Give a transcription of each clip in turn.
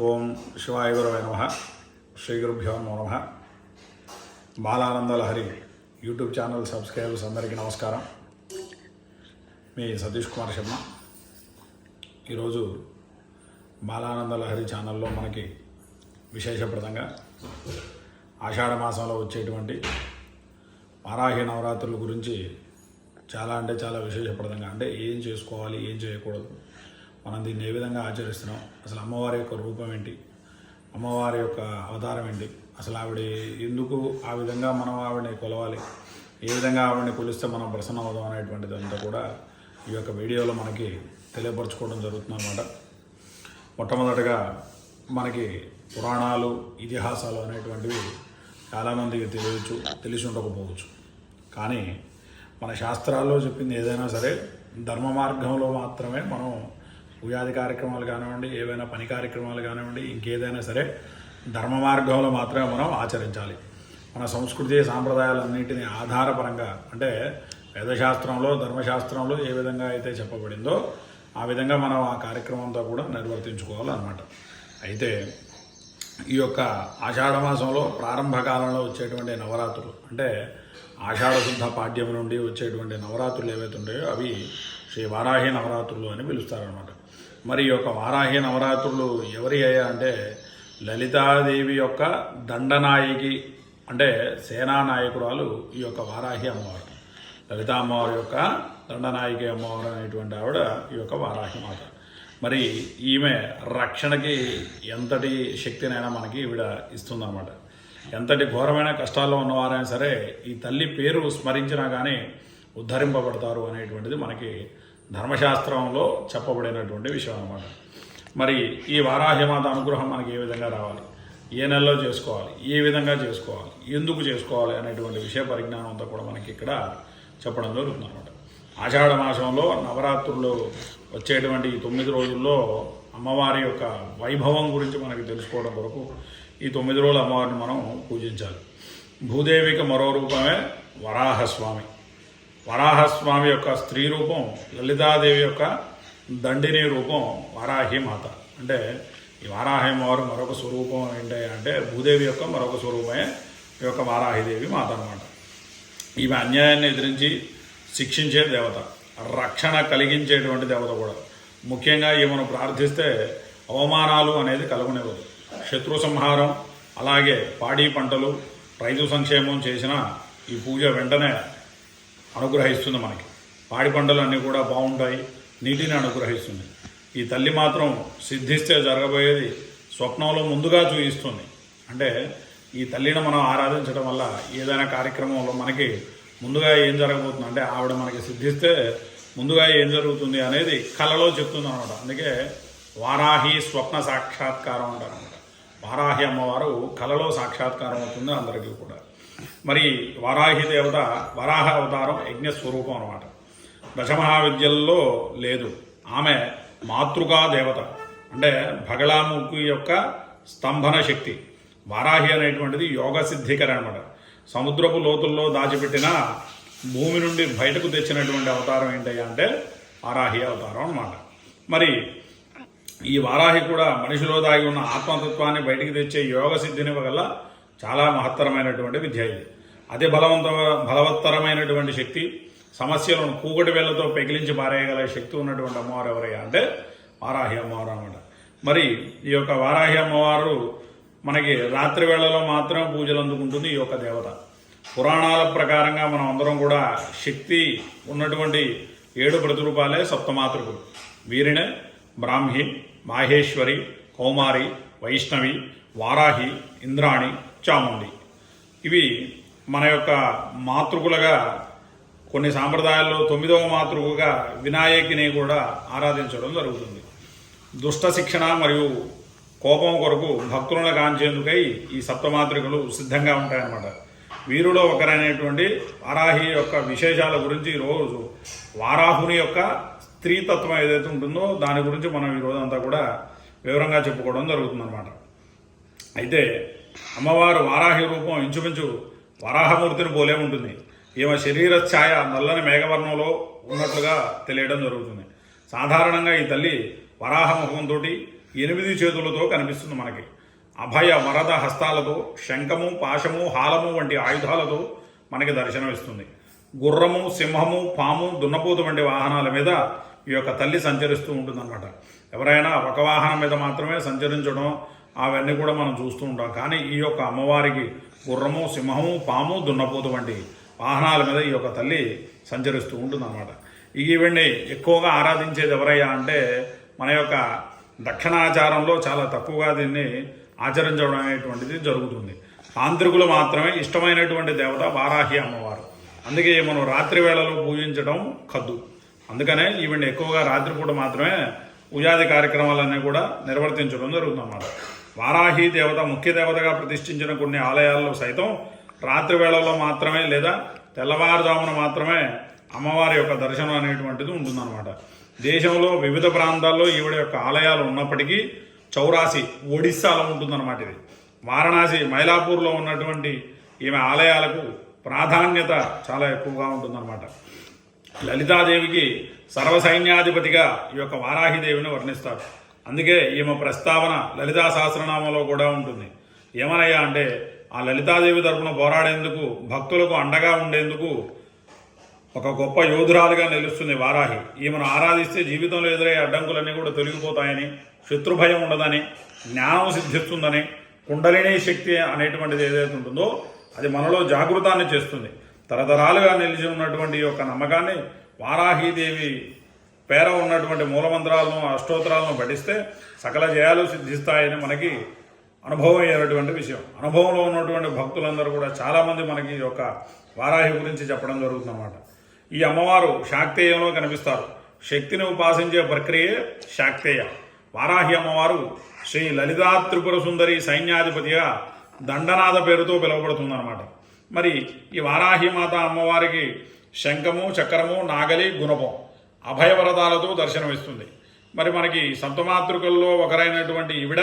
ఓం శివాయ గురవే నమ. శ్రీ గురుభ్యో నమో నమ. Balananda Lahari YouTube channel subscribers అందరికీ నమస్కారం. మీ సతీష్ కుమార్ శర్మ. ఈరోజు బాలానంద లహరి ఛానల్లో మనకి విశేషప్రదంగా ఆషాఢ మాసంలో వచ్చేటువంటి వారాహి నవరాత్రుల గురించి చాలా అంటే చాలా విశేషప్రదంగా అంటే ఏం చేసుకోవాలి ఏం చేయకూడదు మనం దీన్ని ఏ విధంగా ఆచరిస్తున్నాం? అసలు అమ్మవారి యొక్క రూపం ఏంటి? అమ్మవారి యొక్క అవతారం ఏంటి? అసలు ఆవిడ ఎందుకు ఆ విధంగా మనం ఆవిడని కొలవాలి? ఏ విధంగా ఆవిడని కొలిస్తే మనం ప్రసన్న అవుదాం అనేటువంటిది అంతా కూడా ఈ యొక్క వీడియోలో మనకి తెలియపరచుకోవడం జరుగుతుంది అనమాట మొట్టమొదటగా మనకి పురాణాలు ఇతిహాసాలు అనేటువంటివి చాలామందికి తెలియచ్చు తెలిసి ఉండకపోవచ్చు కానీ మన శాస్త్రాల్లో చెప్పింది ఏదైనా సరే ధర్మ మార్గంలో మాత్రమే మనం ఉగాది కార్యక్రమాలు కానివ్వండి ఏవైనా పని కార్యక్రమాలు కానివ్వండి ఇంకేదైనా సరే ధర్మ మార్గంలో మాత్రమే మనం ఆచరించాలి. మన సంస్కృతి సాంప్రదాయాలన్నింటినీ ఆధారపరంగా అంటే వేదశాస్త్రంలో ధర్మశాస్త్రంలో ఏ విధంగా అయితే చెప్పబడిందో ఆ విధంగా మనం ఆ కార్యక్రమంతో కూడా నిర్వర్తించుకోవాలన్నమాట. అయితే ఈ యొక్క ఆషాఢ మాసంలో ప్రారంభ కాలంలో వచ్చేటువంటి నవరాత్రులు అంటే ఆషాఢ శుద్ధ పాఠ్యం నుండి వచ్చేటువంటి నవరాత్రులు ఏవైతే ఉంటాయో అవి శ్రీ వారాహి నవరాత్రులు అని పిలుస్తారనమాట మరి యొక్క వారాహి నవరాత్రులు ఎవరి అయ్యా అంటే లలితాదేవి యొక్క దండనాయకి అంటే సేనానాయకురాలు ఈ యొక్క వారాహి అమ్మవారు. లలితా అమ్మవారి యొక్క దండనాయకి అమ్మవారు అనేటువంటి ఆవిడ ఈ యొక్క వారాహి మాత. మరి ఈమె రక్షణకి ఎంతటి శక్తినైనా మనకి ఈవిడ ఇస్తుందన్నమాట. ఎంతటి ఘోరమైన కష్టాల్లో ఉన్నవారైనా సరే ఈ తల్లి పేరు స్మరించినా కానీ ఉద్ధరింపబడతారు అనేటువంటిది మనకి ధర్మశాస్త్రంలో చెప్పబడినటువంటి విషయం అన్నమాట. మరి ఈ వారాహ్యమాత అనుగ్రహం మనకి ఏ విధంగా రావాలి? ఏ నెలలో చేసుకోవాలి? ఏ విధంగా చేసుకోవాలి? ఎందుకు చేసుకోవాలి అనేటువంటి విషయ పరిజ్ఞానం అంతా కూడా మనకి ఇక్కడ చెప్పడం జరుగుతుంది అనమాట ఆషాఢ మాసంలో నవరాత్రులు వచ్చేటువంటి ఈ తొమ్మిది రోజుల్లో అమ్మవారి యొక్క వైభవం గురించి మనకి తెలుసుకోవడం కొరకు ఈ తొమ్మిది రోజులు అమ్మవారిని మనం పూజించాలి. భూదేవికి మరో రూపమే వరాహస్వామి. వరాహస్వామి యొక్క స్త్రీ రూపం లలితాదేవి యొక్క దండిని రూపం వారాహి మాత. అంటే ఈ వారాహి మరొక స్వరూపం ఏంటి అంటే భూదేవి యొక్క మరొక స్వరూపమే ఈ యొక్క వారాహిదేవి మాత అనమాట ఈమె అన్యాయాన్ని ఎదిరించి శిక్షించే దేవత రక్షణ కలిగించేటువంటి దేవత కూడా. ముఖ్యంగా ఈమెను ప్రార్థిస్తే అవమానాలు అనేది కలుగునివ్వదు. శత్రు సంహారం అలాగే పాడి పంటలు రైతు సంక్షేమం చేసిన ఈ పూజ వెంటనే అనుగ్రహిస్తుంది మనకి. పాడి అన్నీ కూడా బాగుంటాయి. నీటిని అనుగ్రహిస్తుంది. ఈ తల్లి మాత్రం సిద్ధిస్తే జరగబోయేది స్వప్నంలో ముందుగా చూపిస్తుంది అంటే ఈ తల్లిని మనం ఆరాధించడం వల్ల ఏదైనా కార్యక్రమంలో మనకి ముందుగా ఏం జరగబోతుంది? అంటే ఆవిడ మనకి సిద్ధిస్తే ముందుగా ఏం జరుగుతుంది అనేది కళలో చెప్తుంది అనమాట. అందుకే వారాహి స్వప్న సాక్షాత్కారం అంటారు అనమాట. వారాహి అమ్మవారు కళలో సాక్షాత్కారం అవుతుంది అందరికీ కూడా. మరి వారాహి దేవత వరాహ అవతారం యజ్ఞ స్వరూపం అనమాట దశమహావిద్యల్లో లేదు. ఆమె మాతృకా దేవత. అంటే భగళాముఖి యొక్క స్తంభన శక్తి. వారాహి అనేటువంటిది యోగ సిద్ధికర అనమాట సముద్రపు లోతుల్లో దాచిపెట్టిన భూమి నుండి బయటకు తెచ్చినటువంటి అవతారం ఏంటయ్యా అంటే వారాహి అవతారం అనమాట మరి ఈ వారాహి కూడా మనిషిలో దాగి ఉన్న ఆత్మతత్వాన్ని బయటికి తెచ్చే యోగ సిద్ధిని వల్ల చాలా మహత్తరమైనటువంటి విద్య ఇది. అదే బలవంత బలవత్తరమైనటువంటి శక్తి సమస్యలను కూకటి వేళ్ళతో పెగిలించి పారేయగల శక్తి ఉన్నటువంటి అమ్మవారు ఎవరయ్యా అంటే వారాహి అమ్మవారు అనమాట మరి ఈ యొక్క వారాహి అమ్మవారు మనకి రాత్రి వేళలో మాత్రం పూజలు అందుకుంటుంది ఈ యొక్క దేవత. పురాణాల ప్రకారంగా మనం అందరం కూడా శక్తి ఉన్నటువంటి ఏడు ప్రతిరూపాలే సప్తమాతృకులు వీరినే బ్రాహ్మి మాహేశ్వరి కౌమారి వైష్ణవి వారాహి ఇంద్రాణి చాముండి. ఇవి మన యొక్క మాతృకులుగా కొన్ని సాంప్రదాయాల్లో తొమ్మిదవ మాతృకగా వినాయకిని కూడా ఆరాధించడం జరుగుతుంది. దుష్ట శిక్షణ మరియు కోపం కొరకు భక్తులను కాంచేందుకై ఈ సప్తమాతృకలు సిద్ధంగా ఉంటాయన్నమాట. వీరిలో ఒకరైనటువంటి వారాహి యొక్క విశేషాల గురించి ఈరోజు వారాహుని యొక్క స్త్రీతత్వం ఏదైతే ఉంటుందో దాని గురించి మనం ఈరోజు అంతా కూడా వివరంగా చెప్పుకోవడం జరుగుతుందన్నమాట. అయితే అమ్మవారు వారాహి రూపం ఇంచుమించు వరాహమూర్తిని పోలే ఉంటుంది. ఈమె శరీర ఛాయ నల్లని మేఘవర్ణంలో ఉన్నట్లుగా తెలియడం జరుగుతుంది. సాధారణంగా ఈ తల్లి వరాహ ముఖంతో ఎనిమిది చేతులతో కనిపిస్తుంది మనకి. అభయ వరద హస్తాలతో శంఖము పాశము హాలము వంటి ఆయుధాలతో మనకి దర్శనమిస్తుంది. గుర్రము సింహము పాము దున్నపోతు వంటి వాహనాల మీద ఈ యొక్క తల్లి సంచరిస్తూ ఉంటుందన్నమాట. ఎవరైనా ఒక వాహనం మీద మాత్రమే సంచరించడం అవన్నీ కూడా మనం చూస్తూ ఉంటాం. కానీ ఈ యొక్క అమ్మవారికి గుర్రము సింహము పాము దున్నపోతు వంటి వాహనాల మీద ఈ యొక్క తల్లి సంచరిస్తూ ఉంటుందన్నమాట. ఈవిడ్ని ఎక్కువగా ఆరాధించేది ఎవరయ్యా అంటే మన యొక్క దక్షిణాచారంలో చాలా తక్కువగా దీన్ని ఆచరించడం అనేటువంటిది జరుగుతుంది. తాంత్రికులు మాత్రమే ఇష్టమైనటువంటి దేవత వారాహి అమ్మవారు. అందుకే మనం రాత్రి వేళలో పూజించడం కద్దు. అందుకనే ఈవెంట్ ఎక్కువగా రాత్రిపూట మాత్రమే పూజాది కార్యక్రమాలన్నీ కూడా నిర్వర్తించడం జరుగుతుందన్నమాట. వారాహి దేవత ముఖ్య దేవతగా ప్రతిష్ఠించిన కొన్ని ఆలయాల్లో సైతం రాత్రి వేళల్లో మాత్రమే లేదా తెల్లవారుజామున మాత్రమే అమ్మవారి యొక్క దర్శనం అనేటువంటిది ఉంటుందన్నమాట. దేశంలో వివిధ ప్రాంతాల్లో ఈవిడ యొక్క ఆలయాలు ఉన్నప్పటికీ చౌరాసి ఒడిస్సాలో ఉంటుందన్నమాట ఇది. వారణాసి మైలాపూర్లో ఉన్నటువంటి ఈమె ఆలయాలకు ప్రాధాన్యత చాలా ఎక్కువగా ఉంటుందన్నమాట. లలితాదేవికి సర్వసైన్యాధిపతిగా ఈ యొక్క వారాహిదేవిని వర్ణిస్తారు. అందుకే ఈమె ప్రస్తావన లలితా సహస్రనామంలో కూడా ఉంటుంది. ఏమనయ్యా అంటే ఆ లలితాదేవి తరపున పోరాడేందుకు భక్తులకు అండగా ఉండేందుకు ఒక గొప్ప యోధురాలుగా నిలుస్తుంది వారాహి. ఈమెను ఆరాధిస్తే జీవితంలో ఎదురయ్యే అడ్డంకులన్నీ కూడా తొలగిపోతాయని శత్రుభయం ఉండదని జ్ఞానం సిద్ధిస్తుందని కుండలిని శక్తి అనేటువంటిది ఏదైతే ఉంటుందో అది మనలో జాగృతాన్ని చేస్తుంది. తరతరాలుగా నిలిచి ఉన్నటువంటి ఈ యొక్క నమ్మకాన్ని వారాహీదేవి పేర ఉన్నటువంటి మూలమంత్రాలను అష్టోత్తరాలను పఠిస్తే సకల జయాలు సిద్ధిస్తాయని మనకి అనుభవం అయినటువంటి విషయం. అనుభవంలో ఉన్నటువంటి భక్తులందరూ కూడా చాలామంది మనకి ఈ యొక్క వారాహి గురించి చెప్పడం జరుగుతుందన్నమాట. ఈ అమ్మవారు శాక్తేయంలో కనిపిస్తారు. శక్తిని ఉపాసించే ప్రక్రియే శాక్తేయ. వారాహి అమ్మవారు శ్రీ లలితా త్రిపుర సుందరి సైన్యాధిపతిగా దండనాథ పేరుతో పిలువబడుతుందన్నమాట. మరి ఈ వారాహి మాత అమ్మవారికి శంఖము చక్రము నాగలి గుణపం అభయవరదాలతో దర్శనమిస్తుంది. మరి మనకి సంతమాతృకల్లో ఒకరైనటువంటి ఈవిడ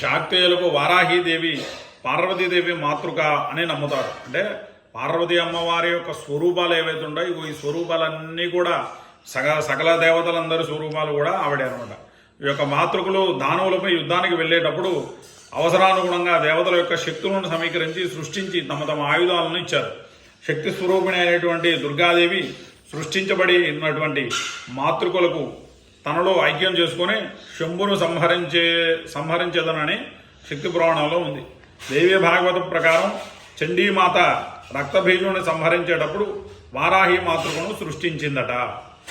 శాక్తేయులకు వారాహీదేవి పార్వతీదేవి మాతృక అని నమ్ముతారు. అంటే పార్వతీ అమ్మవారి యొక్క స్వరూపాలు ఏవైతే ఉన్నాయో ఈ స్వరూపాలన్నీ కూడా సగ సకల దేవతలందరి స్వరూపాలు కూడా ఆవిడే అనమాట ఈ యొక్క మాతృకులు దానవులపై యుద్ధానికి వెళ్ళేటప్పుడు అవసరానుగుణంగా దేవతల యొక్క శక్తులను సమీకరించి సృష్టించి తమ తమ ఆయుధాలను ఇచ్చారు. శక్తి స్వరూపిణి అయినటువంటి దుర్గాదేవి సృష్టించబడి ఉన్నటువంటి మాతృకులకు తనలో ఐక్యం చేసుకొని శంభును సంహరించే సంహరించేదనని శక్తి పురాణంలో ఉంది. దేవీ భాగవతం ప్రకారం చండీమాత రక్తబీజుని సంహరించేటప్పుడు వారాహి మాతృకను సృష్టించిందట.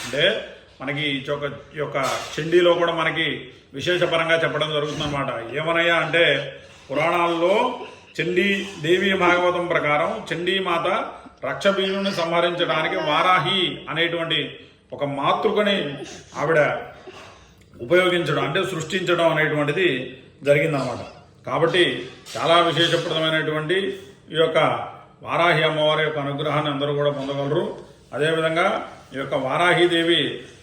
అంటే మనకి ఈ యొక్క ఈ యొక్క చండీలో కూడా మనకి విశేషపరంగా చెప్పడం జరుగుతుందన్నమాట. ఏమనయ్యా అంటే పురాణాల్లో చండీ దేవీ భాగవతం ప్రకారం చండీమాత రక్షభీయుని సంహరించడానికి వారాహి అనేటువంటి ఒక మాతృకని ఆవిడ ఉపయోగించడం అంటే సృష్టించడం అనేటువంటిది జరిగిందనమాట కాబట్టి చాలా విశేషప్రదమైనటువంటి ఈ యొక్క వారాహి అమ్మవారి యొక్క అనుగ్రహాన్ని అందరూ కూడా పొందగలరు. అదేవిధంగా ఈ యొక్క వారాహిదేవి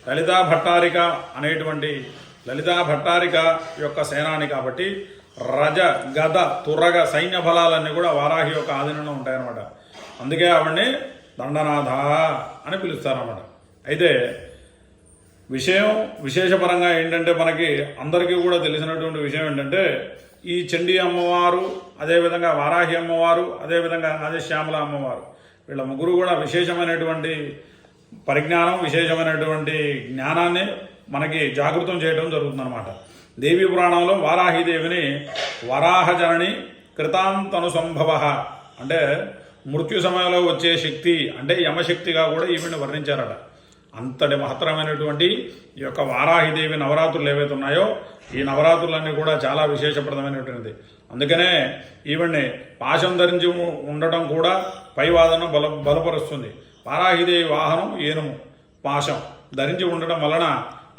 లలితా భట్టారిక అనేటువంటి లలితా భట్టారిక యొక్క సేనాని కాబట్టి రజ గద తుర్రగ సైన్య బలాలన్నీ కూడా వారాహి యొక్క ఆధీనంలో ఉంటాయన్నమాట. అందుకే ఆవిడ్ని దండనాథ అని పిలుస్తారన్నమాట. అయితే విషయం విశేషపరంగా ఏంటంటే మనకి అందరికీ కూడా తెలిసినటువంటి విషయం ఏంటంటే ఈ చండీ అమ్మవారు అదేవిధంగా వారాహి అమ్మవారు అదేవిధంగా ఆదిశ్యామల అమ్మవారు. వీళ్ళ ముగ్గురు కూడా విశేషమైనటువంటి పరిజ్ఞానం విశేషమైనటువంటి జ్ఞానాన్ని మనకి జాగృతం చేయడం జరుగుతుందన్నమాట. దేవి పురాణంలో వారాహిదేవిని వరాహజనని కృతాంతను సంభవ అంటే మృత్యు సమయంలో వచ్చే శక్తి అంటే యమశక్తిగా కూడా ఈమెను వర్ణించారట. అంతటి మహత్తరమైనటువంటి ఈ యొక్క వారాహిదేవి నవరాత్రులు ఏవైతే ఉన్నాయో ఈ నవరాత్రులన్నీ కూడా చాలా విశేషప్రదమైనటువంటిది. అందుకనే ఈవిడ్ని పాశం ధరించి ఉండడం ఉండటం కూడా పైవాదన బల బలపరుస్తుంది. వారాహిదేవి వాహనం ఏనుము పాశం ధరించి ఉండడం వలన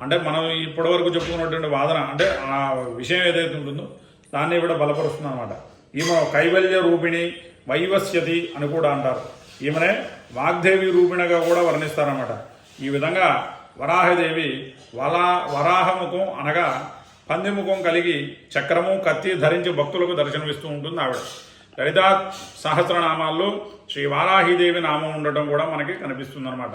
అంటే మనం ఇప్పటివరకు చెప్పుకున్నటువంటి వాదన అంటే ఆ విషయం ఏదైతే ఉంటుందో దాన్ని కూడా బలపరుస్తుంది అనమాట ఈమె కైవల్య రూపిణి వైవస్యతి అని కూడా అంటారు. ఈమెనే వాగ్దేవి రూపిణగా కూడా వర్ణిస్తారన్నమాట. ఈ విధంగా వరాహదేవి వలా వరాహముఖం అనగా పందిముఖం కలిగి చక్రము కత్తి ధరించి భక్తులకు దర్శనమిస్తూ ఉంటుంది ఆవిడ. లలితా సహస్రనామాల్లో శ్రీ వారాహిదేవి నామం ఉండటం కూడా మనకి కనిపిస్తుంది అనమాట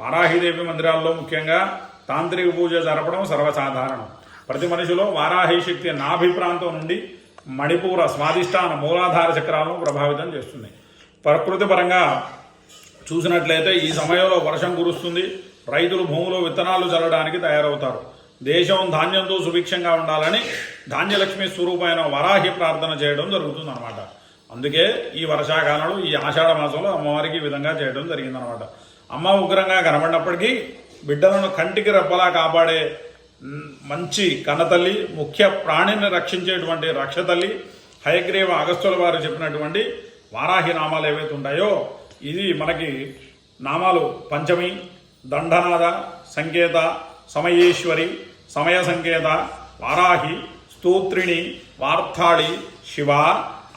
వారాహిదేవి మందిరాల్లో ముఖ్యంగా తాంత్రిక పూజ జరపడం సర్వసాధారణం. ప్రతి మనిషిలో వారాహి శక్తి నాభి ప్రాంతం నుండి మణిపూర స్వాదిష్టాన మూలాధార చక్రాలను ప్రభావితం చేస్తుంది ప్రకృతి పరంగా చూసినట్లయితే ఈ సమయంలో వర్షం కురుస్తుంది. రైతులు భూములు విత్తనాలు చల్లడానికి తయారవుతారు. దేశం ధాన్యంతో సుభిక్షంగా ఉండాలని ధాన్యలక్ష్మి స్వరూపమైన వరాహి ప్రార్థన చేయడం జరుగుతుందన్నమాట. అందుకే ఈ వర్షాకాలంలో ఈ ఆషాఢ మాసంలో అమ్మవారికి ఈ విధంగా చేయడం జరిగిందనమాట అమ్మ ఉగ్రంగా కనబడినప్పటికీ బిడ్డలను కంటికి రెప్పలా కాపాడే మంచి కన్నతల్లి ముఖ్య ప్రాణిని రక్షించేటువంటి రక్షతల్లి హయగ్రీవ అగస్తుల వారు చెప్పినటువంటి వారాహి నామాలు ఏవైతే ఉంటాయో ఇది మనకి నామాలు పంచమి దండనాద సంకేత సమయేశ్వరి సమయ సంకేత వారాహి స్తోత్రిణి వార్థాళి శివ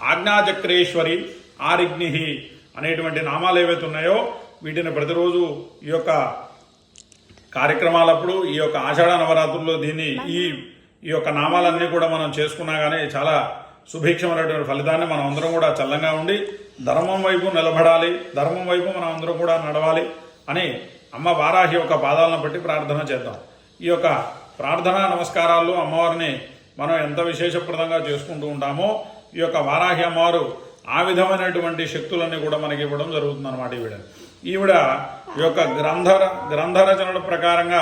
ఆజ్ఞాచక్రేశ్వరి ఆరిగ్ని అనేటువంటి నామాలు ఏవైతే ఉన్నాయో వీటిని ప్రతిరోజు ఈ యొక్క కార్యక్రమాలప్పుడు ఈ యొక్క ఆషాఢ నవరాత్రుల్లో దీన్ని ఈ ఈ యొక్క నామాలన్నీ కూడా మనం చేసుకున్నా కానీ చాలా సుభిక్షమైనటువంటి ఫలితాన్ని మనం అందరం కూడా చల్లంగా ఉండి ధర్మం వైపు నిలబడాలి ధర్మం వైపు మనం అందరం కూడా నడవాలి అని అమ్మ వారాహి యొక్క పాదాలను బట్టి ప్రార్థన చేద్దాం. ఈ యొక్క ప్రార్థనా నమస్కారాల్లో అమ్మవారిని మనం ఎంత విశేషప్రదంగా చేసుకుంటూ ఉంటామో ఈ యొక్క వారాహి అమ్మవారు ఆ విధమైనటువంటి శక్తులన్నీ కూడా మనకి ఇవ్వడం జరుగుతుంది అనమాట ఈవిడ ఈవిడ ఈ యొక్క గ్రంథ గ్రంథరచనల ప్రకారంగా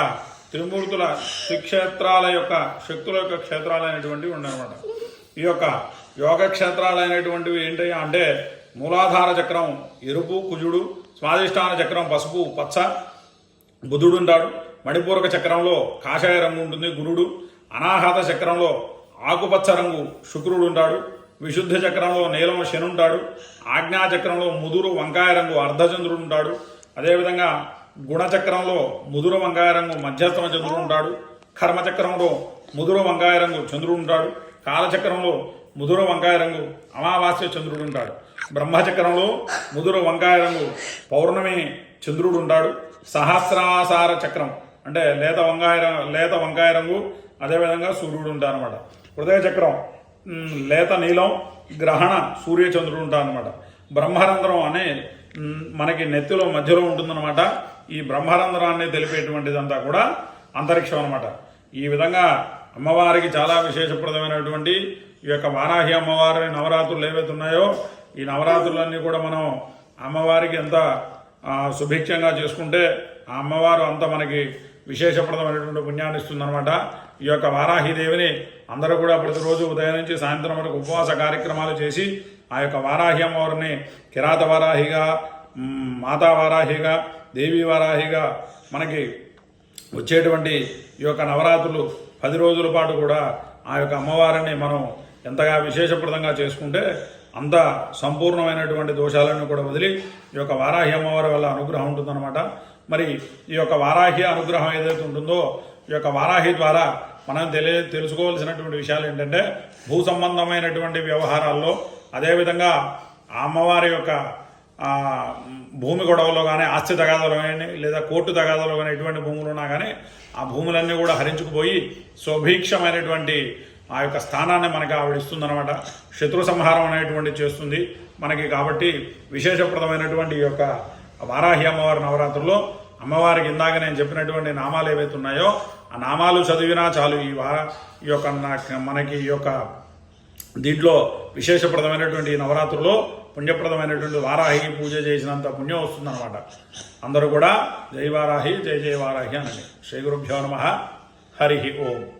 త్రిమూర్తుల శ్రీక్షేత్రాల యొక్క శక్తుల యొక్క క్షేత్రాలు అనేటువంటివి ఉండనమాట ఈ యొక్క యోగ క్షేత్రాలు అనేటువంటివి ఏంటి అంటే మూలాధార చక్రం ఎరుపు కుజుడు స్వాధిష్టాన చక్రం పసుపు పచ్చ బుధుడు ఉంటాడు. మణిపూరక చక్రంలో కాషాయ రంగు ఉంటుంది గురుడు. అనాహత చక్రంలో ఆకుపచ్చ రంగు శుక్రుడు ఉంటాడు. విశుద్ధ చక్రంలో నీలం శని ఉంటాడు ఆజ్ఞా చక్రంలో ముదురు వంకాయ రంగు అర్ధచంద్రుడు ఉంటాడు అదేవిధంగా గుణచక్రంలో ముదురు వంకాయ రంగు మధ్యస్థమ చంద్రుడు ఉంటాడు కర్మచక్రంలో ముదురు వంకాయ రంగు చంద్రుడు ఉంటాడు కాలచక్రంలో ముదురు వంకాయ రంగు అమావాస్య చంద్రుడు ఉంటాడు బ్రహ్మచక్రంలో ముదురు వంకాయ రంగు పౌర్ణమి చంద్రుడు ఉంటాడు సహస్రాసార చక్రం అంటే లేత వంకాయ రంగు లేత వంకాయ రంగు అదేవిధంగా సూర్యుడు ఉంటాడు అనమాట హృదయ చక్రం లేత నీలం గ్రహణ సూర్యచంద్రుడు ఉంటాడు అనమాట బ్రహ్మరంధ్రం అనే మనకి నెత్తిలో మధ్యలో ఉంటుందన్నమాట. ఈ బ్రహ్మరంధ్రాన్ని తెలిపేటువంటిదంతా కూడా అంతరిక్షం అనమాట ఈ విధంగా అమ్మవారికి చాలా విశేషప్రదమైనటువంటి ఈ యొక్క వారాహి అమ్మవారి నవరాత్రులు ఏవైతే ఉన్నాయో ఈ నవరాత్రులన్నీ కూడా మనం అమ్మవారికి ఎంత శుభిక్షంగా సుభిక్షంగా చేసుకుంటే ఆ అమ్మవారు అంత మనకి విశేషప్రదమైనటువంటి పుణ్యాన్ని ఇస్తుందన్నమాట. ఈ యొక్క వారాహిదేవిని అందరూ కూడా ప్రతిరోజు ఉదయం నుంచి సాయంత్రం వరకు ఉపవాస కార్యక్రమాలు చేసి ఆ యొక్క వారాహి అమ్మవారిని కిరాత వారాహిగా మాతా వారాహిగా దేవీ వారాహిగా మనకి వచ్చేటువంటి ఈ యొక్క నవరాత్రులు పది రోజుల పాటు కూడా ఆ యొక్క అమ్మవారిని మనం ఎంతగా విశేషప్రదంగా చేసుకుంటే అంత సంపూర్ణమైనటువంటి దోషాలను కూడా వదిలి ఈ యొక్క వారాహి అమ్మవారి వల్ల అనుగ్రహం ఉంటుందన్నమాట. మరి ఈ యొక్క వారాహి అనుగ్రహం ఏదైతే ఉంటుందో ఈ యొక్క వారాహి ద్వారా మనం తెలియ తెలుసుకోవాల్సినటువంటి విషయాలు ఏంటంటే భూ సంబంధమైనటువంటి వ్యవహారాల్లో అదేవిధంగా ఆ అమ్మవారి యొక్క భూమి గొడవలో కానీ ఆస్తి తగాదలో కానీ లేదా కోర్టు తగాదలో కానీ ఎటువంటి భూములు ఉన్నా కానీ ఆ భూములన్నీ కూడా హరించుకుపోయి స్వభీక్షమైనటువంటి ఆ యొక్క స్థానాన్ని మనకి ఆవిడ ఇస్తుందన్నమాట. శత్రు సంహారం అనేటువంటి చేస్తుంది మనకి కాబట్టి విశేషప్రదమైనటువంటి ఈ యొక్క వారాహి అమ్మవారి నవరాత్రుల్లో అమ్మవారికి ఇందాక నేను చెప్పినటువంటి నామాలు ఏవైతే ఉన్నాయో ఆ నామాలు చదివినా చాలు ఈ వార ఈ యొక్క మనకి ఈ యొక్క దీంట్లో విశేషప్రదమైనటువంటి ఈ నవరాత్రుల్లో పుణ్యప్రదమైనటువంటి వారాహి పూజ చేసినంత పుణ్యం వస్తుందన్నమాట. అందరూ కూడా జై వారాహి జై జై వారాహి అనండి. శ్రీ గురుభ్యో నమ. హరి ఓం.